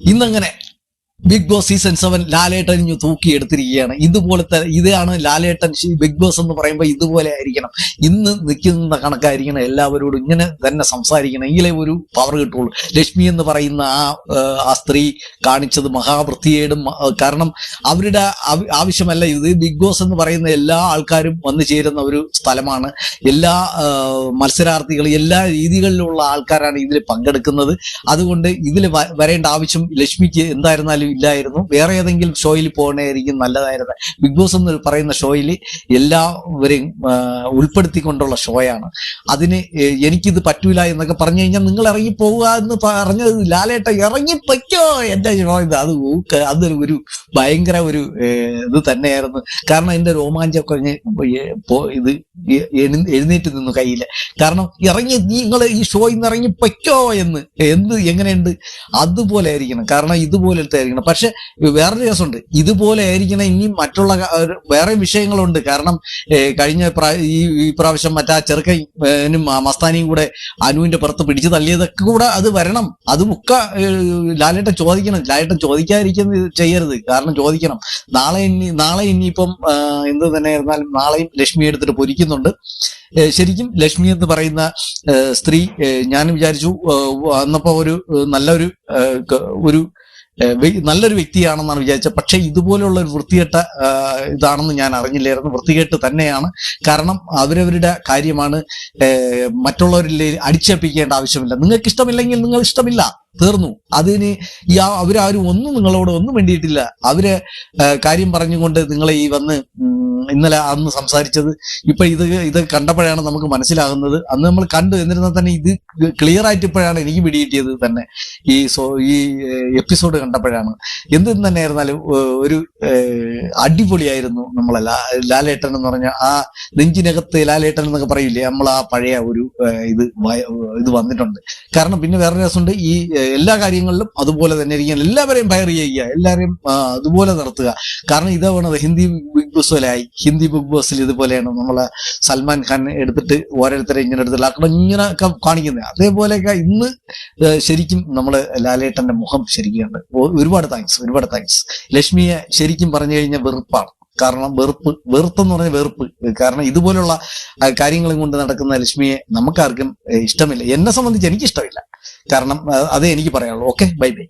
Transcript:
ഇന്നങ്ങനെ Big Boss season seven Lalettan ഇഞ്ഞു തൂക്കിയെടുത്തിരിക്കുകയാണ്. ഇതുപോലത്തെ ഇതാണ് ലാലേട്ടൻ ബിഗ് ബോസ് എന്ന് പറയുമ്പോൾ ഇതുപോലെ ആയിരിക്കണം. ഇന്ന് നിൽക്കുന്ന കണക്കായിരിക്കണം എല്ലാവരോടും ഇങ്ങനെ തന്നെ സംസാരിക്കണം. എങ്കിലേ ഒരു പവർ കിട്ടുള്ളൂ. ലക്ഷ്മി എന്ന് പറയുന്ന ആ ആ, സ്ത്രീ കാണിച്ചത് മഹാവൃത്തിയേടും കാരണം അവരുടെ ആവശ്യമല്ല ഇത്. ബിഗ് ബോസ് എന്ന് പറയുന്ന എല്ലാ ആൾക്കാരും വന്നു ചേരുന്ന ഒരു സ്ഥലമാണ്. എല്ലാ മത്സരാർത്ഥികൾ എല്ലാ രീതികളിലുള്ള ആൾക്കാരാണ് ഇതിൽ പങ്കെടുക്കുന്നത്. അതുകൊണ്ട് ഇതിൽ വരേണ്ട ആവശ്യം ലക്ഷ്മിക്ക് എന്തായിരുന്നാലും ഇല്ലായിരുന്നു. വേറെ ഏതെങ്കിലും ഷോയിൽ പോകണേരിക്കും നല്ലതായിരുന്നു. ബിഗ് ബോസ് എന്ന് പറയുന്ന ഷോയിൽ എല്ലാവരെയും ഉൾപ്പെടുത്തിക്കൊണ്ടുള്ള ഷോയാണ്. അതിന് എനിക്കിത് പറ്റൂല എന്നൊക്കെ പറഞ്ഞു കഴിഞ്ഞാൽ നിങ്ങൾ ഇറങ്ങി പോവുക എന്ന് പറഞ്ഞത് ലാലേട്ട ഇറങ്ങി പൊയ്ക്കോ എന്റെ ഷോ. ഇത് അത് അതൊരു ഒരു ഭയങ്കര ഒരു ഇത് തന്നെയായിരുന്നു. കാരണം എന്റെ പോ- ഇത് എഴുന്നേറ്റ് നിന്നു കയ്യിൽ കാരണം ഇറങ്ങി നിങ്ങൾ ഈ ഷോയിൽ നിന്ന് ഇറങ്ങി പൊയ്ക്കോ എന്ന് എന്ത് എങ്ങനെയുണ്ട്? അതുപോലെ ആയിരിക്കണം. കാരണം ഇതുപോലത്തെ ആയിരിക്കണം. പക്ഷെ വേറൊരു കേസുണ്ട്. ഇതുപോലെ ആയിരിക്കണം ഇനി മറ്റുള്ള വേറെ വിഷയങ്ങളുണ്ട്. കാരണം കഴിഞ്ഞ ഈ പ്രാവശ്യം മറ്റാ ചെറുക്കനും മസ്താനിയും കൂടെ അനുവിന്റെ പുറത്ത് പിടിച്ചു തള്ളിയതൊക്കെ കൂടെ അത് വരണം. അത് മുക്ക ലാലേട്ടൻ ചോദിക്കണം. ലാലേട്ടൻ ചോദിക്കാതിരിക്കുന്നത് ചെയ്യരുത്. കാരണം ചോദിക്കണം. നാളെ ഇനി നാളെ ഇനിയിപ്പം എന്ത് തന്നെ ആയിരുന്നാലും നാളെയും ലക്ഷ്മി എടുത്തിട്ട് പൊരിക്കുന്നുണ്ട്. ശരിക്കും ലക്ഷ്മി എന്ന് പറയുന്ന സ്ത്രീ ഞാൻ വിചാരിച്ചു അന്നപ്പോ ഒരു നല്ലൊരു ഒരു നല്ലൊരു വ്യക്തിയാണെന്നാണ് വിചാരിച്ചത്. പക്ഷെ ഇതുപോലെയുള്ള ഒരു വൃത്തികെട്ട ഇതാണെന്ന് ഞാൻ അറിഞ്ഞില്ലായിരുന്നു. വൃത്തികെട്ട് തന്നെയാണ്. കാരണം അവരവരുടെ കാര്യമാണ് മറ്റുള്ളവരിൽ അടിച്ചേൽപ്പിക്കേണ്ട ആവശ്യമില്ല. നിങ്ങൾക്ക് ഇഷ്ടമില്ലെങ്കിൽ നിങ്ങൾ ഇഷ്ടമില്ല. തീർന്നു. അതിന് ഈ അവരാരും ഒന്നും നിങ്ങളോട് ഒന്നും വേണ്ടിയിട്ടില്ല അവർ കാര്യം പറഞ്ഞുകൊണ്ട് നിങ്ങളെ ഈ വന്ന് ഇന്നലെ അന്ന് സംസാരിച്ചത്. ഇപ്പൊ ഇത് ഇത് കണ്ടപ്പോഴാണ് നമുക്ക് മനസ്സിലാകുന്നത്. അന്ന് നമ്മൾ കണ്ടു. എന്നിരുന്നാൽ തന്നെ ഇത് ക്ലിയർ ആയിട്ട് ഇപ്പോഴാണ് എനിക്ക് പിടികിട്ടിയത് തന്നെ. ഈ സോ ഈ എപ്പിസോഡ് കണ്ടപ്പോഴാണ്. എന്ത് തന്നെ ആയിരുന്നാലും ഒരു അടിപൊളിയായിരുന്നു നമ്മളെ ലാ- ലാലേട്ടൻ എന്ന് പറഞ്ഞ ആ നെഞ്ചിനകത്ത് ലാലേട്ടൻ എന്നൊക്കെ പറയില്ലേ നമ്മൾ ആ പഴയ ഒരു ഇത് ഇത് വന്നിട്ടുണ്ട്. കാരണം പിന്നെ വേറെ രസമുണ്ട്. ഈ എല്ലാ കാര്യങ്ങളിലും അതുപോലെ തന്നെ ഇരിക്കാൻ എല്ലാവരെയും ഫയർ ചെയ്യുക. എല്ലാവരെയും അതുപോലെ നടത്തുക. കാരണം ഇതാണ് ഹിന്ദി ബിഗ് ബോസ് പോലെയായി ഹിന്ദി ബിഗ് ബോസിൽ ഇതുപോലെയാണ് നമ്മളെ സൽമാൻ ഖാൻ എടുത്തിട്ട് ഓരോരുത്തരെ ഇങ്ങനെ എടുത്തിട്ട് ആക്കണം ഇങ്ങനെയൊക്കെ കാണിക്കുന്നത്. അതേപോലെയൊക്കെ ഇന്ന് ശരിക്കും നമ്മൾ ലാലേട്ടന്റെ മുഖം ശരിക്കും കണ്ട് ഒരുപാട് താങ്ക്സ് ഒരുപാട് താങ്ക്സ് ലക്ഷ്മിയെ ശരിക്കും പറഞ്ഞു കഴിഞ്ഞാൽ വെറുപ്പാണ്. കാരണം വെറുപ്പ് വെറുത്തെന്ന് പറഞ്ഞ വെറുപ്പ്. കാരണം ഇതുപോലുള്ള കാര്യങ്ങളും കൊണ്ട് നടക്കുന്ന ലക്ഷ്മിയെ നമുക്കാർക്കും ഇഷ്ടമില്ല. എന്നെ സംബന്ധിച്ച് എനിക്ക് ഇഷ്ടമില്ല കാരണം അതേ എനിക്ക് പറയാനുള്ളൂ. Okay bye bye